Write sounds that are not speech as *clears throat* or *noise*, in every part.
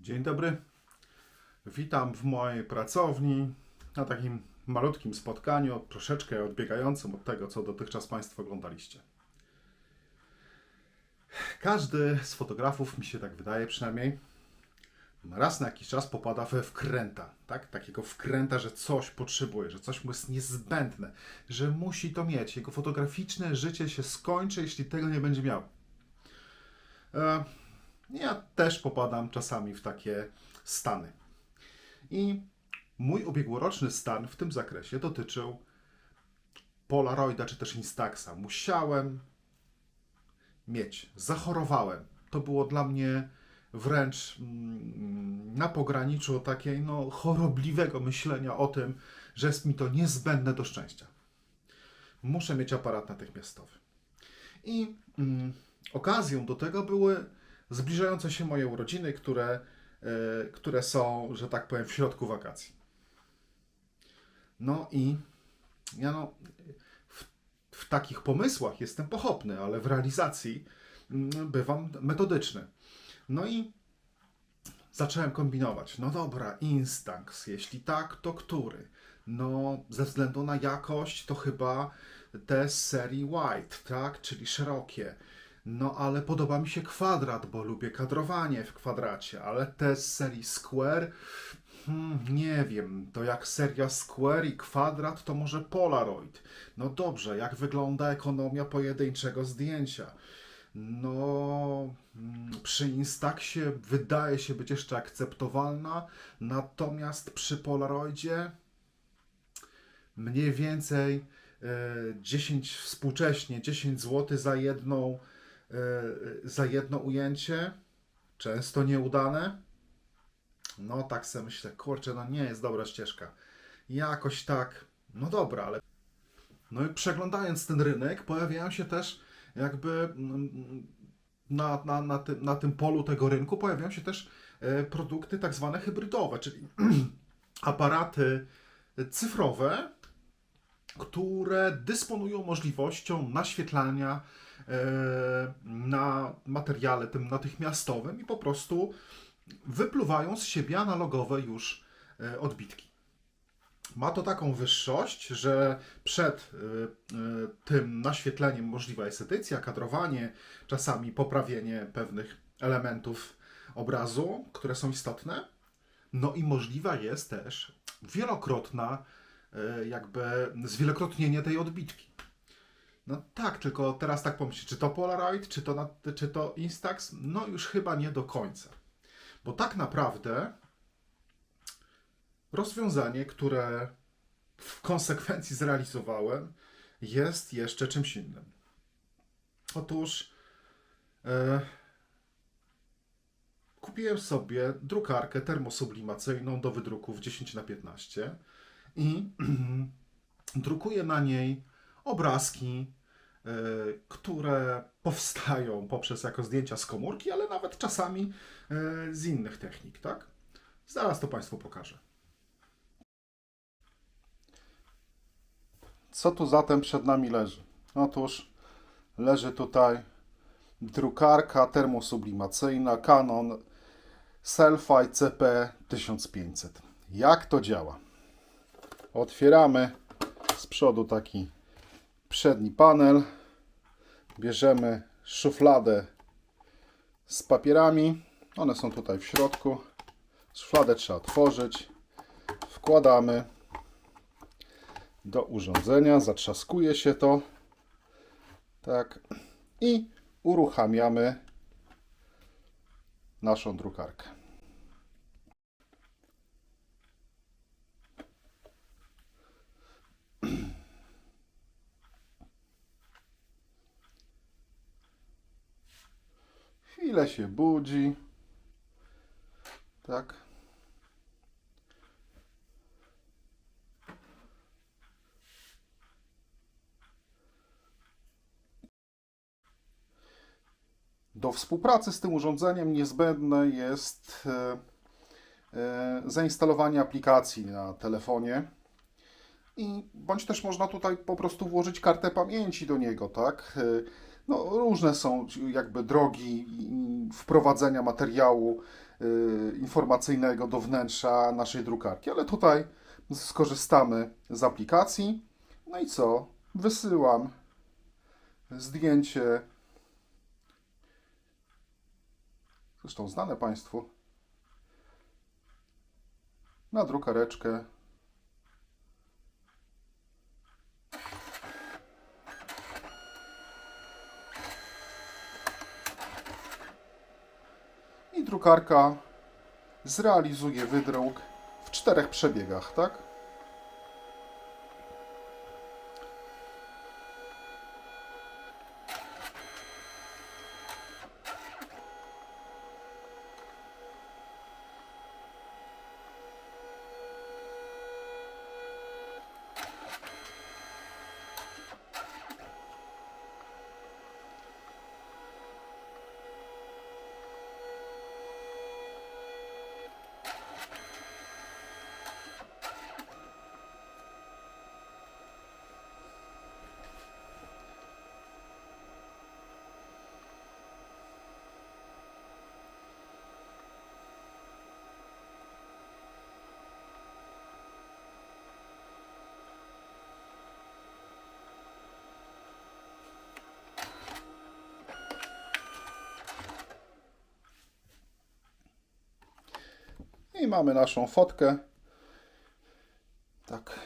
Dzień dobry. Witam w mojej pracowni na takim malutkim spotkaniu, troszeczkę odbiegającym od tego, co dotychczas Państwo oglądaliście. Każdy z fotografów, mi się tak wydaje przynajmniej, raz na jakiś czas popada we wkręta, tak? Takiego wkręta, że coś potrzebuje, że coś mu jest niezbędne, że musi to mieć. Jego fotograficzne życie się skończy, jeśli tego nie będzie miał. E, ja też popadam czasami w takie stany. I mój ubiegłoroczny stan w tym zakresie dotyczył Polaroida czy też Instaxa. Musiałem mieć, zachorowałem. To było dla mnie wręcz mm, na pograniczu takiej no, chorobliwego myślenia o tym, że jest mi to niezbędne do szczęścia. Muszę mieć aparat natychmiastowy. I mm, okazją do tego były zbliżające się moje urodziny, które, e, które są, że tak powiem, w środku wakacji. No i ja no, w, w takich pomysłach jestem pochopny, ale w realizacji mm, bywam metodyczny. No i zacząłem kombinować. No dobra, Instax, jeśli tak, to który? No, ze względu na jakość, to chyba te z serii White, tak? Czyli szerokie. No, ale podoba mi się kwadrat, bo lubię kadrowanie w kwadracie, ale te z serii Square, hmm, nie wiem, to jak seria Square i kwadrat, to może Polaroid. No dobrze, jak wygląda ekonomia pojedynczego zdjęcia? No, mm, przy Instaxie wydaje się być jeszcze akceptowalna, natomiast przy Polaroidzie mniej więcej e, 10 współcześnie 10 zł za jedną e, za jedno ujęcie, często nieudane. No tak sobie myślę, kurczę, no nie jest dobra ścieżka. Jakoś tak, no dobra, ale no i przeglądając ten rynek, pojawiają się też jakby mm, na, na, na, tym, na tym polu tego rynku pojawiają się też e, produkty tak zwane hybrydowe, czyli *clears throat* aparaty cyfrowe, które dysponują możliwością naświetlania na materiale tym natychmiastowym i po prostu wypluwają z siebie analogowe już e, odbitki. Ma to taką wyższość, że przed y, tym naświetleniem możliwa jest edycja, kadrowanie, czasami poprawienie pewnych elementów obrazu, które są istotne. No i możliwa jest też wielokrotna, jakby zwielokrotnienie tej odbitki. No tak, tylko teraz tak pomyśleć, czy to Polaroid, czy to, czy to Instax? No już chyba nie do końca. Bo tak naprawdę rozwiązanie, które w konsekwencji zrealizowałem, jest jeszcze czymś innym. Otóż e, kupiłem sobie drukarkę termosublimacyjną do wydruków 10 na 15 i *clears throat* drukuję na niej obrazki, które powstają poprzez jako zdjęcia z komórki, ale nawet czasami e, z innych technik, tak? Zaraz to Państwu pokażę. Co tu zatem przed nami leży? Otóż leży tutaj drukarka termosublimacyjna Canon Selfie CP 1500. Jak to działa? Otwieramy z przodu taki przedni panel. Bierzemy szufladę z papierami. One są tutaj w środku. Szufladę trzeba otworzyć. Wkładamy do urządzenia, zatrzaskuje się to. Tak. I uruchamiamy naszą drukarkę. Się budzi. Tak. Do współpracy z tym urządzeniem niezbędne jest e, e, zainstalowanie aplikacji na telefonie. I bądź też można tutaj po prostu włożyć kartę pamięci do niego, tak? No, różne są jakby drogi wprowadzenia materiału y, informacyjnego do wnętrza naszej drukarki, ale tutaj skorzystamy z aplikacji. No i co? Wysyłam zdjęcie, zresztą znane Państwu, na drukareczkę. I drukarka zrealizuje wydruk w czterech przebiegach, tak? I mamy naszą fotkę. Tak,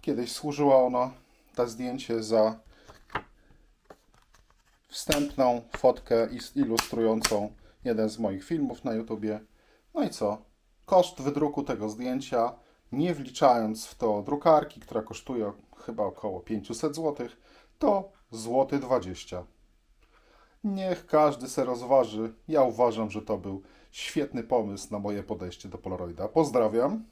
kiedyś służyła ona, to zdjęcie, za wstępną fotkę ilustrującą jeden z moich filmów na YouTubie. No i co? Koszt wydruku tego zdjęcia, nie wliczając w to drukarki, która kosztuje chyba około 500 zł, to złoty 20. Niech każdy se rozważy. Ja uważam, że to był świetny pomysł na moje podejście do Polaroida. Pozdrawiam.